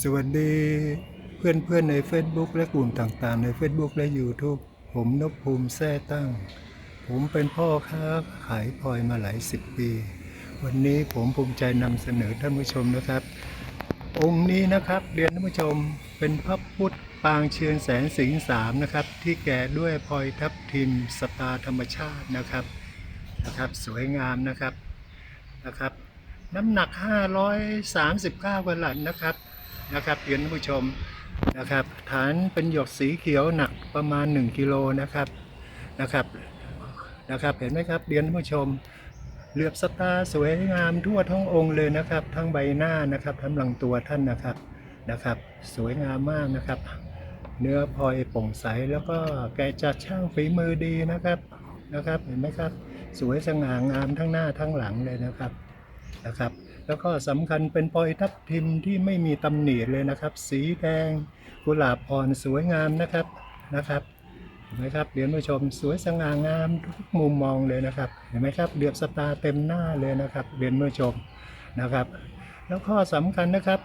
สวัสดีเพื่อนๆใน Facebook และกลุ่มต่างๆ ใน Facebook และ YouTube ผมนพภูมิแท้ตั้ง ผมเป็นพ่อค้าขายพลอยมาหลายสิบปี วันนี้ผมภูมิใจนำเสนอท่านผู้ชมนะครับ องค์นี้นะครับเรียนท่านผู้ชมเป็นพระพุทธปางเชืองแสนสิงสามนะครับ ที่แก่ด้วยพลอยทับทิมสตาธรรมชาตินะครับนะครับ สวยงามนะครับนะครับ น้ำหนัก 539กว่าหลัดนะครับ นะครับเรียนท่านผู้ชมนะครับ ฐานเป็นหยกสีเขียวหนักประมาณ 1กิโลนะครับนะครับนะครับเห็นไหมครับเรียนท่านผู้ชมเหลือบสตาสวยงามทั่วท้ององค์เลยนะครับ ทั้งใบหน้านะครับทั้งลำตัวท่านนะครับนะครับ สวยงามมากนะครับ เนื้อพลอยโปร่งใสแล้วก็แกะจัดช่างฝีมือดีนะครับนะครับ เห็นไหมครับ สวยสง่างามทั้งหน้าทั้งหลังเลยนะครับนะครับ แล้วก็สำคัญเป็นพลอยทับทิมที่ไม่มีตำหนิเลยนะครับ สีแดงกุหลาบอ่อนสวยงามนะครับนะครับเห็นไหมครับเรียนผู้ชมสวยสง่างามทุกมุมมองเลยนะครับ เห็นไหมครับเดือบสตาเต็มหน้าเลยนะครับเรียนผู้ชมนะครับ แล้วข้อสำคัญนะครับ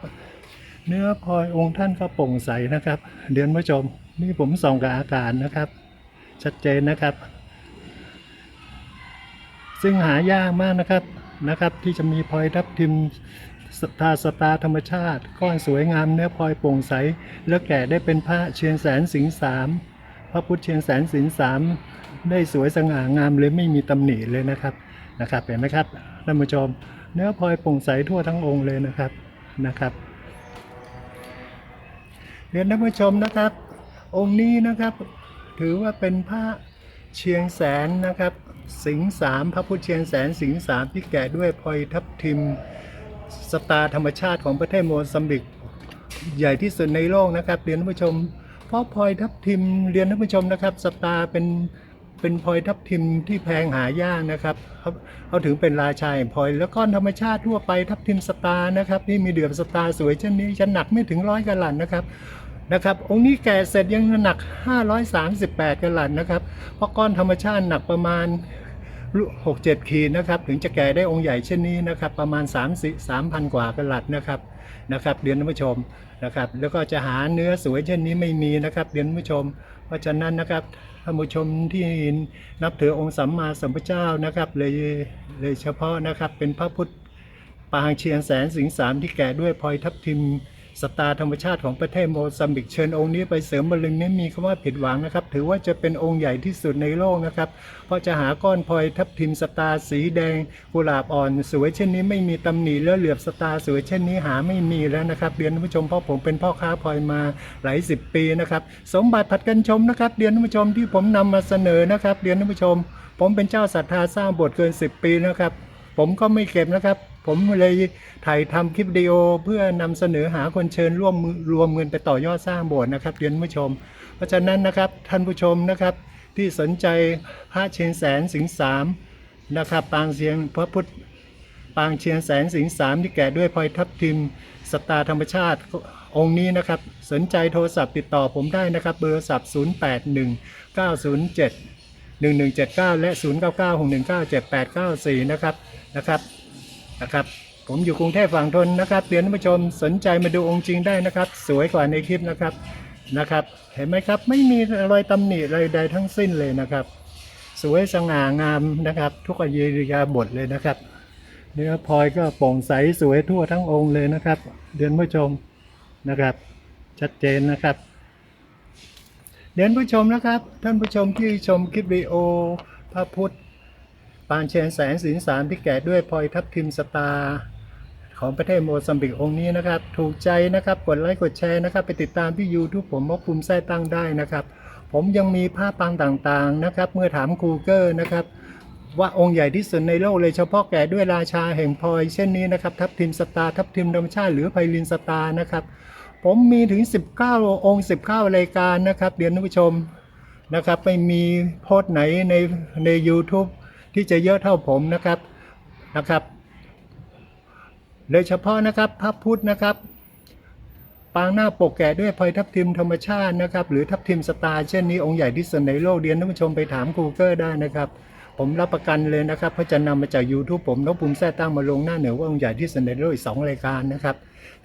เนื้อพลอยองค์ท่านก็โปร่งใสนะครับเรียนผู้ชมนี่ผมส่องกับอากาศนะครับ ชัดเจนนะครับ ซึ่งหายากมากนะครับ นะครับ ที่จะมีพลอยทับทิมสตาสตาธรรมชาติ ก้อนสวยงามเนื้อพลอยโปร่งใส แล้วแก่ได้เป็นพระเชียงแสนสิงสามพระพุทธเชียงแสนสินสามได้สวยสง่างามเลยไม่มีตำหนิเลยนะครับนะครับเห็นไหมครับท่านผู้ชมเนื้อพลอยโปร่งใสทั่วทั้งองค์เลยนะครับนะครับเรียนท่านผู้ชมนะครับ องค์นี้นะครับ ถือว่าเป็นพระเชียงแสนนะครับ สิงสามพระพุทธเชียงแสนสิงสามที่แกะด้วยพลอยทับทิมสตาธรรมชาติของประเทศโมซัมบิก ใหญ่ที่สุดในโลกนะครับเรียนท่านผู้ชม เพราะพลอยทับทิมเรียนท่านผู้ชมนะครับ สตาเป็นเป็นพลอยทับทิมที่แพงหายากนะครับเขาเขาถึงเป็นราชาแห่งพลอยแล้วก้อนธรรมชาติทั่วไปทับทิมสตานะครับที่มีเดือบสตาสวยเช่นนี้จะหนักไม่ถึงร้อยกะลันนะครับนะครับองค์นี้แก่เสร็จยังหนัก 538กะลันนะครับเพราะก้อนธรรมชาติหนักประมาณ หกเจ็ดขีดนะครับถึงจะแก่ได้องค์ใหญ่เช่นนี้นะครับประมาณ3ามสามพันกว่ากลัดนะครับนะครับเรียนท่านผู้ชมนะครับแล้วก็จะหาเนื้อสวยเช่นนี้ไม่มีนะครับเรียนท่านผู้ชม เพราะฉะนั้นนะครับท่านผู้ชมที่นับถือองค์สัมมาสัมพุทธเจ้านะครับเลยเลยเฉพาะนะครับเป็นพระพุทธปางเชียงแสนสิงสามที่แก่ด้วยพลอยทับทิม สตาร์ธรรมชาติของประเทศโมซัมบิกเชิญองค์นี้ไปเสริมบารมีไม่มีคำว่าผิดหวังนะครับ ถือว่าจะเป็นองค์ใหญ่ที่สุดในโลกนะครับ เพราะจะหาก้อนพลอยทับทิมสตาร์สีแดงกุหลาบอ่อนสวยเช่นนี้ไม่มีตำหนิแล้วเหลือบสตาร์สวยเช่นนี้หาไม่มีแล้วนะครับเรียนท่านผู้ชมเพราะผมเป็นพ่อค้าพลอยมาหลายสิบปีนะครับสมบัติผัดกันชมนะครับเรียนท่านผู้ชมที่ผมนำมาเสนอนะครับเรียนท่านผู้ชม ผมเป็นเจ้าศรัทธาสร้างโบสถ์เกิน 10 ปีนะครับ ผมก็ไม่เก็บนะครับ ผมเลยถ่ายทำคลิปวิดีโอเพื่อนำเสนอหาคนเชิญร่วมรวมเงินไปต่อยอดสร้างโบสถ์นะครับเรียนผู้ชม เพราะฉะนั้นนะครับท่านผู้ชมนะครับ ที่สนใจพระเชียงแสนสิงสามนะครับปางเชียงพระพุทธปางเชียงแสนสิงสามที่แก่ด้วยพลอยทับทิมสตาร์ธรรมชาติองค์นี้นะครับ สนใจโทรศัพท์ติดต่อผมได้นะครับ เบอร์ศัพท์ 081 907 1179 และ 0996197894 นะครับนะครับ นะครับ ผมอยู่กรุงเทพฝั่งทนนะครับเรียนท่านผู้ชมสนใจมาดูองค์จริงได้นะครับ สวยกว่าในคลิปนะครับนะครับ เห็นไหมครับไม่มีรอยตำหนิอะไรใดทั้งสิ้นเลยนะครับ สวยสง่างามนะครับ ทุกอริยาบทเลยนะครับ เนื้อพลอยก็โปร่งใสสวยทั่วทั้งองค์เลยนะครับเรียนผู้ชมนะครับ ชัดเจนนะครับเรียนผู้ชมนะครับ ท่านผู้ชมที่ชมคลิปวิดีโอพระพุทธ ปานเชนแสนสินสารที่แก่ด้วยพลอยทับทิมสตาร์ของประเทศโมซัมบิกองค์นี้นะครับ ถูกใจนะครับ กดไลค์กดแชร์นะครับ ไปติดตามที่ YouTube ผมมกภูมิแท้ตั้งได้นะครับ ผมยังมีภาพปางต่างๆนะครับ เมื่อถามคูเกอร์นะครับ ว่าองค์ใหญ่ที่สุดในโลกเลยเฉพาะแก่ด้วยราชาแห่งพลอยเช่นนี้นะครับ ทับทิมสตาร์ทับทิมธรรมชาติหรือไพลินสตาร์นะครับ ผมมีถึง 19 องค์ 19 รายการนะครับเรียนท่านผู้ชมนะครับไม่มีโพสต์ไหนในใน YouTube ที่จะเยอะเท่าผมนะครับนะครับโดยเฉพาะนะครับพระพุทธนะครับ ปางหน้าปกแกะด้วยพลอยทับทิมธรรมชาตินะครับ หรือทับทิมสตาร์เช่นนี้องค์ใหญ่ที่สุดในโลกเรียนท่านผู้ชมไปถาม Google ได้นะครับผมรับประกันเลยนะครับเพราะจะนำมาจาก YouTube ผมนกภูมิแท้ตั้งมาลงหน้าเหนือว่าองค์ใหญ่ที่สุดในโลกอีกสองรายการนะครับ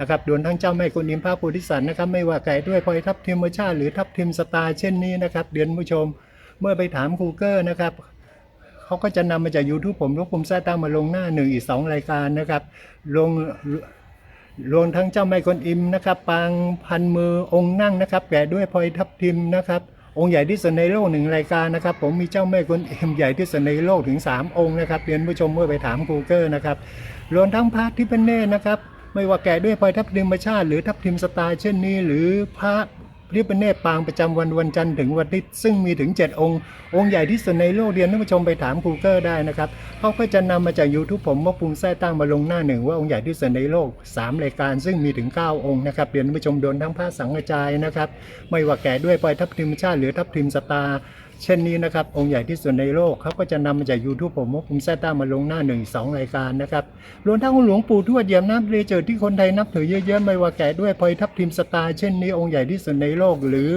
นะครับดวนทั้งเจ้าแม่กุณนิมพระโพธิสัตว์นะครับ ไม่ว่าไก่ด้วยพลอยทับทิมธรรมชาติหรือทับทิมสตาร์เช่นนี้นะครับเดือนผู้ชม เมื่อไปถามคูเกอร์นะครับ เขาก็จะนำมาจาก YouTube ผมรบผมแท้ตั้งมาลงหน้าหนึ่งอีกสองรายการนะครับลงรวมทั้งเจ้าแม่กวนอิมนะครับ ปางพันมือองค์นั่งนะครับแก่ด้วยพลอยทับทิมนะครับ องค์ใหญ่ที่สุดในโลกหนึ่งรายการนะครับ ผมมีเจ้าแม่กวนอิมใหญ่ที่สุดในโลกถึง 3 องค์นะครับเรียนผู้ชมเมื่อไปถาม Google นะครับรวมทั้งพระที่เป็นเนตรนะครับ ไม่ว่าแก่ด้วยพลอยทับทิมธรรมชาติหรือทับทิมสไตล์เช่นนี้ หรือพระ ที่เป็นเนตรปางประจำวันวันจันทร์ถึงวันอาทิตย์ซึ่งมีถึง 7 องค์ องค์ใหญ่ที่สุดในโลกเรียนท่านผู้ชมไปถาม Google ได้นะครับเขาก็จะนำมาจาก YouTube ผมว่าภูมิแท้ตั้งมาลงหน้าหนึ่งว่าองค์ใหญ่ที่สุดในโลก 3 รายการซึ่งมีถึง 9 องค์นะครับเรียนท่านผู้ชมโดนทั้งพระสังฆจายนะครับไม่ว่าแก่ด้วยปลอยทับทิมชาติหรือทับทิมสตา เช่นนี้นะครับ องค์ใหญ่ที่สุดในโลกเขาก็จะนำมาจาก YouTube ผมว่าภูมิแท้ตั้งมาลงหน้าหนึ่งสองรายการนะครับรวมทั้งหลวงปู่ทวดเยี่ยมน้ำเรเจิดที่คนไทยนับถือเยอะๆ ไม่ว่าแก่ด้วยพลอยทับทิมสตาร์เช่นนี้องค์ใหญ่ที่สุดในโลกหรือ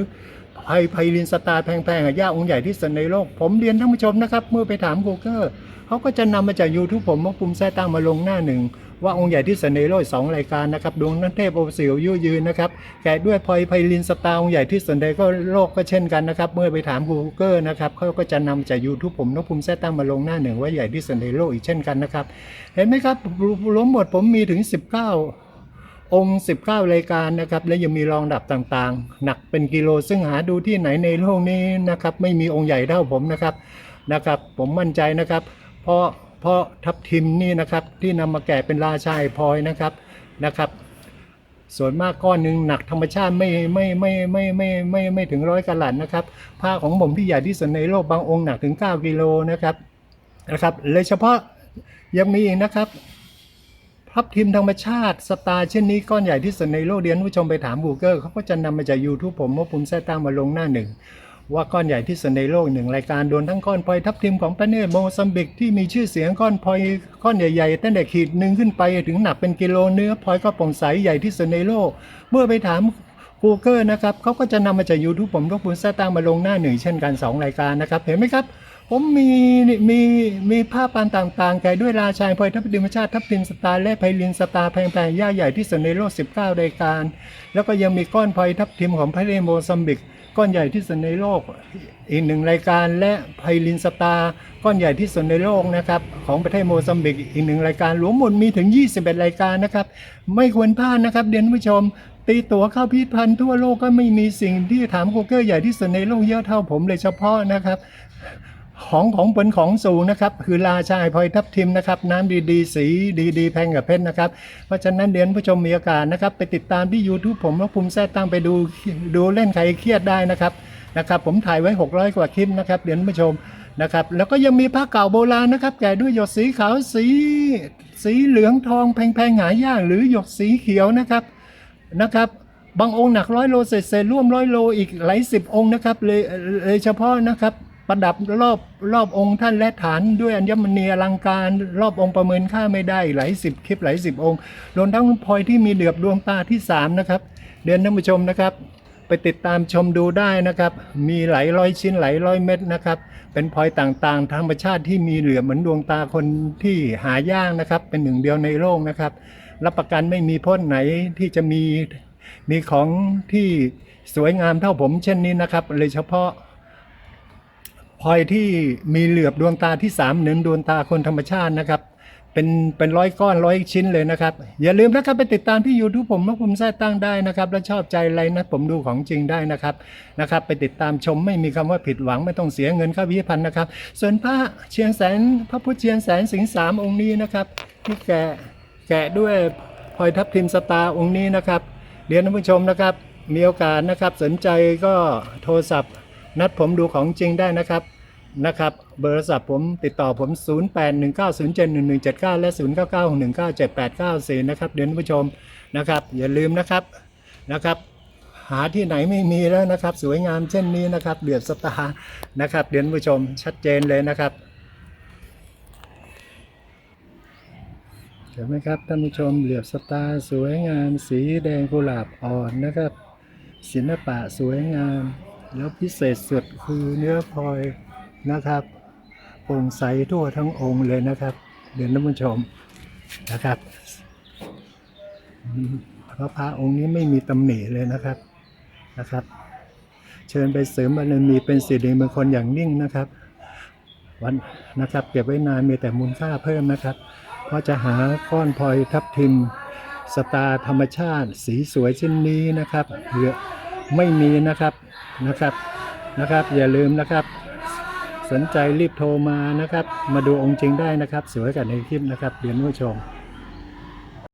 ไพไพลินสตาร์แพงๆอะย่าองค์ใหญ่ที่สุดในโลก ผมเรียนท่านผู้ชมนะครับ เมื่อไปถาม Google เขาก็จะนำมาจาก YouTube ผมว่าปุ่มแท้ตั้งมาลงหน้าหนึ่ง ว่าองค์ใหญ่ที่สุดในโลกสองรายการนะครับดวงนันเทพโอสิวยุยืนนะครับแกะด้วยพลอยไพลินสตาร์องค์ใหญ่ที่สุดในก็โลกก็เช่นกันนะครับ เมื่อไปถาม Google นะครับเขาก็จะนำจาก YouTube ผมนภูมิแท้ตั้งมาลงหน้าหนึ่งว่าใหญ่ที่สุดในโลกอีกเช่นกันนะครับ เห็นไหมครับรวมหมดผมมีถึง 19องค์ 19 รายการนะครับ และยังมีรองดับต่างๆ หนักเป็นกิโลซึ่งหาดูที่ไหนในโลกนี้นะครับ ไม่มีองค์ใหญ่เท่าผมนะครับนะครับ ผมมั่นใจนะครับ เพราะ เพราะทับทิมนี่นะครับที่นำมาแกะเป็นราชายพลอยนะครับนะครับ ส่วนมากก้อนหนึ่งหนักธรรมชาติไม่ไม่ไม่ไม่ไม่ไม่ไม่ถึงร้อยกะลัดนะครับ ผ้าของผมที่ใหญ่ที่สุดในโลกบางองค์หนักถึง 9กิโลนะครับนะครับเลยเฉพาะยังมีอีกนะครับทับทิมธรรมชาติสตาร์เช่นนี้ก้อนใหญ่ที่สุดในโลกเดียนผู้ชมไปถาม Google เขาก็จะนำมาจาก YouTube ผมว่าปุ่มแท้ตั้งมาลงหน้าหนึ่ง ว่าก้อนใหญ่ที่สุดในโลกหนึ่งรายการโดนทั้งก้อนพลอยทับทิมของประเทศโมซัมบิกที่มีชื่อเสียงก้อนพลอยก้อนใหญ่ๆตั้งแต่ขีดหนึ่งขึ้นไปถึงหนักเป็นกิโลเนื้อพลอยก็โปร่งใสใหญ่ที่สุดในโลก เมื่อไปถาม Google นะครับเขาก็จะนำมาจาก YouTube ผมทุกปุ่มแท้ตั้งมาลงหน้าหนึ่งเช่นกันสองรายการนะครับ เห็นไหมครับ ผมมีมีมีภาพปานต่างๆแก่ด้วยราชายพลอยทับทิมชาติทับทิมสตาร์และไพลินสตาร์แพงๆย่าใหญ่ที่สุดในโลก 19รายการ แล้วก็ยังมีก้อนพลอยทับทิมของพระเรโมซัมบิก ก้อนใหญ่ที่สุดในโลกอีกหนึ่งรายการ และไพลินสตาร์ก้อนใหญ่ที่สุดในโลกนะครับของประเทศโมซัมบิกอีกหนึ่งรายการรวมหมดมีถึง 21 รายการนะครับไม่ควรพลาดนะครับเดียนผู้ชมตีตั๋วเข้าพิพิธภัณฑ์ทั่วโลกก็ไม่มีสิ่งที่ถามโคเกอร์ใหญ่ที่สุดในโลกเยอะเท่าผมเลยเฉพาะนะครับ ของของเป็นของสูงนะครับ คือราชาพลอยทับทิมนะครับ น้ำดีๆ สีดีๆ แพงกับเพชรนะครับ เพราะฉะนั้นเดือนผู้ชมมีโอกาสนะครับ ไปติดตามที่ YouTube ผมแล้วภูมิแท้ตั้งไปดูดูเล่นใครเครียดได้นะครับนะครับ ผมถ่ายไว้ 600 กว่าคลิปนะครับเดือนผู้ชมนะครับ แล้วก็ยังมีผ้าเก่าโบราณนะครับ แก่ด้วยหยดสีขาวสีสีเหลืองทองแพงๆหายากหรือหยดสีเขียวนะครับนะครับบางองค์หนักร้อยโลเศษร่วมร้อยโลอีกหลายสิบองค์นะครับเลยเฉพาะนะครับ ประดับรอบรอบองค์ท่านและฐานด้วยอัญมณีอลังการ รอบองค์ประเมินค่าไม่ได้หลายสิบคลิปหลายสิบองค์รวมทั้งพลอยที่มีเหลือบดวงตาที่สามนะครับเดือนท่านผู้ชมนะครับ ไปติดตามชมดูได้นะครับ มีหลายร้อยชิ้นหลายร้อยเม็ดนะครับ เป็นพลอยต่างๆ ธรรมชาติที่มีเหลือบเหมือนดวงตาคนที่หายากนะครับ เป็นหนึ่งเดียวในโลกนะครับ รับประกันไม่มีพ่นไหนที่จะมีมีของที่สวยงามเท่าผมเช่นนี้นะครับเลยเฉพาะ พลอยที่มีเหลือบดวงตาที่สามเหนือดวงตาคนธรรมชาตินะครับ เป็นเป็นร้อยก้อนร้อยชิ้นเลยนะครับ อย่าลืมนะครับไปติดตามที่ YouTube ผมว่าผมแท้ตั้งได้นะครับ และชอบใจอะไรนะผมดูของจริงได้นะครับนะครับ ไปติดตามชมไม่มีคำว่าผิดหวังไม่ต้องเสียเงินค่าพิพิธภัณฑ์นะครับ ส่วนพระเชียงแสนพระพุทธเชียงแสนสิงสามองค์นี้นะครับที่แกะแกะด้วยพลอยทับทิมสตาร์องค์นี้นะครับเรียนท่านผู้ชมนะครับ มีโอกาสนะครับสนใจก็โทรศัพท์ นัดผมดูของจริงได้นะครับนะครับ เบอร์โทรศัพท์ผมติดต่อผม 0819071179 และ 0996197894 นะครับเรียนผู้ชมนะครับ อย่าลืมนะครับนะครับหาที่ไหนไม่มีแล้วนะครับ สวยงามเช่นนี้นะครับเดือดสตาร์นะครับเรียนผู้ชมชัดเจนเลยนะครับเห็นไหมครับท่านผู้ชมเหลือบสตาร์สวยงาม สีแดงกุหลาบอ่อนนะครับ ศิลปะสวยงาม แล้วพิเศษสุดคือเนื้อพลอยนะครับโปร่งใสทั่วทั้งองค์เลยนะครับ เดี๋ยวท่านผู้ชมนะครับพระพระองค์นี้ไม่มีตำหนิเลยนะครับนะครับ เชิญไปเสริมบารมีเป็นสิริมงคลอย่างยิ่งนะครับวันนะครับเก็บไว้นานมีแต่มูลค่าเพิ่มนะครับเพราะจะหาก้อนพลอยทับทิมสตาร์ธรรมชาติ สีสวยเช่นนี้นะครับเหลือไม่มีนะครับ นะครับนะครับ อย่าลืมนะครับ สนใจรีบโทรมานะครับ มาดูองค์จริงได้นะครับ สวยกันในคลิปนะครับเรียนผู้ชม